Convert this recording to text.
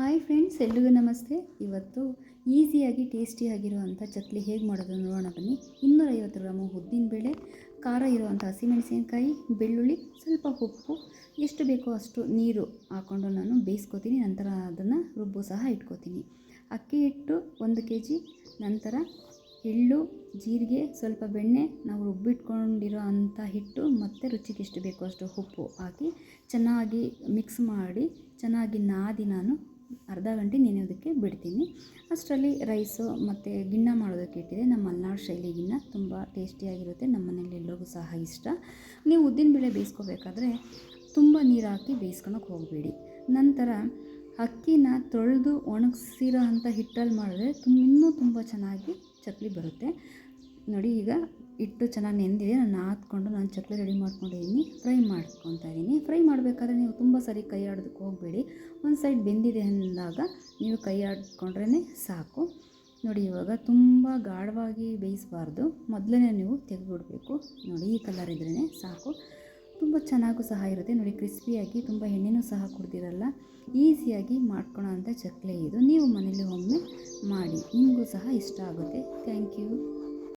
Hi friends ಎಲ್ರಿಗೂ ನಮಸ್ತೆ. ಇವತ್ತು ಈಸಿಯಾಗಿ, ಟೇಸ್ಟಿಯಾಗಿರುವಂಥ ಚಕ್ಲಿ ಹೇಗೆ ಮಾಡೋದು ನೋಡೋಣ ಬನ್ನಿ. ಇನ್ನೂರೈವತ್ತು ಗ್ರಾಮು ಉದ್ದಿನಬೇಳೆ ಖಾರ ಇರುವಂಥ ಹಸಿಮೆಣಸಿನಕಾಯಿ, ಬೆಳ್ಳುಳ್ಳಿ, ಸ್ವಲ್ಪ ಉಪ್ಪು, ಎಷ್ಟು ಬೇಕೋ ಅಷ್ಟು ನೀರು ಹಾಕ್ಕೊಂಡು ನಾನು ಬೇಯಿಸ್ಕೋತೀನಿ. ನಂತರ ಅದನ್ನು ರುಬ್ಬು ಸಹ ಇಟ್ಕೋತೀನಿ. ಅಕ್ಕಿ ಹಿಟ್ಟು ಒಂದು ಕೆ ಜಿ ನಂತರ ಎಳ್ಳು, ಜೀರಿಗೆ, ಸ್ವಲ್ಪ ಬೆಣ್ಣೆ, ನಾವು ರುಬ್ಬಿಟ್ಕೊಂಡಿರೋ ಅಂಥ ಹಿಟ್ಟು ಮತ್ತು ರುಚಿಗೆ ಎಷ್ಟು ಬೇಕೋ ಅಷ್ಟು ಉಪ್ಪು ಹಾಕಿ ಚೆನ್ನಾಗಿ ಮಿಕ್ಸ್ ಮಾಡಿ, ಚೆನ್ನಾಗಿ ನಾದಿ ನಾನು ಅರ್ಧ ಗಂಟೆ ನೆನೆಯೋದಕ್ಕೆ ಬಿಡ್ತೀನಿ. ಅಷ್ಟರಲ್ಲಿ ರೈಸು ಮತ್ತು ಗಿಣ್ಣ ಮಾಡೋದಕ್ಕೆ ಇಟ್ಟಿದೆ. ನಮ್ಮ ಮಲೆನಾಡು ಶೈಲಿ ಗಿಣ್ಣ ತುಂಬ ಟೇಸ್ಟಿಯಾಗಿರುತ್ತೆ. ನಮ್ಮ ಮನೇಲಿ ಎಲ್ಲರಿಗೂ ಸಹ ಇಷ್ಟ. ನೀವು ಉದ್ದಿನಬೇಳೆ ಬೇಯಿಸ್ಕೋಬೇಕಾದ್ರೆ ತುಂಬ ನೀರು ಹಾಕಿ ಬೇಯಿಸ್ಕೊಳಕ್ಕೆ ಹೋಗಬೇಡಿ. ನಂತರ ಅಕ್ಕಿನ ತೊಳೆದು ಒಣಗಿಸಿರೋ ಅಂಥ ಹಿಟ್ಟಲ್ಲಿ ಮಾಡಿದ್ರೆ ತುಂಬ, ಇನ್ನೂ ತುಂಬ ಚೆನ್ನಾಗಿ ಚಕ್ಲಿ ಬರುತ್ತೆ. ನೋಡಿ ಈಗ ಹಿಟ್ಟು ಚೆನ್ನಾಗಿ ನೆಂದಿದೆ, ನಾನು ಹಾಕ್ಕೊಂಡು ನಾನು ಚಕ್ಲಿ ರೆಡಿ ಮಾಡ್ಕೊಂಡಿದ್ದೀನಿ ಫ್ರೈ ಮಾಡ್ಕೊತಾ ಇದ್ದೀನಿ ಫ್ರೈ ಮಾಡಬೇಕಾದ್ರೆ ನೀವು ತುಂಬ ಸರಿ ಕೈ ಆಡೋದಕ್ಕೆ ಹೋಗಬೇಡಿ. ಒಂದು ಸೈಡ್ ಬೆಂದಿದೆ ಅಂದಾಗ ನೀವು ಕೈ ಆಡ್ಕೊಂಡ್ರೇ ಸಾಕು. ನೋಡಿ, ಇವಾಗ ತುಂಬ ಗಾಢವಾಗಿ ಬೇಯಿಸಬಾರ್ದು. ಮೊದಲೇ ನೀವು ತೆಗೆದುಬಿಡಬೇಕು. ನೋಡಿ, ಈ ಕಲರ್ ಇದ್ರೇ ಸಾಕು. ತುಂಬ ಚೆನ್ನಾಗೂ ಸಹ ಇರುತ್ತೆ. ನೋಡಿ ಕ್ರಿಸ್ಪಿಯಾಗಿ ತುಂಬ ಎಣ್ಣೆನೂ ಸಹ ಕುಡ್ದಿರಲ್ಲ. ಈಸಿಯಾಗಿ ಮಾಡ್ಕೊಳೋ ಅಂಥ ಚಕ್ಲಿ ಇದು. ನೀವು ಮನೇಲಿ ಒಮ್ಮೆ ಮಾಡಿ, ನಿಮಗೂ ಸಹ ಇಷ್ಟ ಆಗುತ್ತೆ. Thank you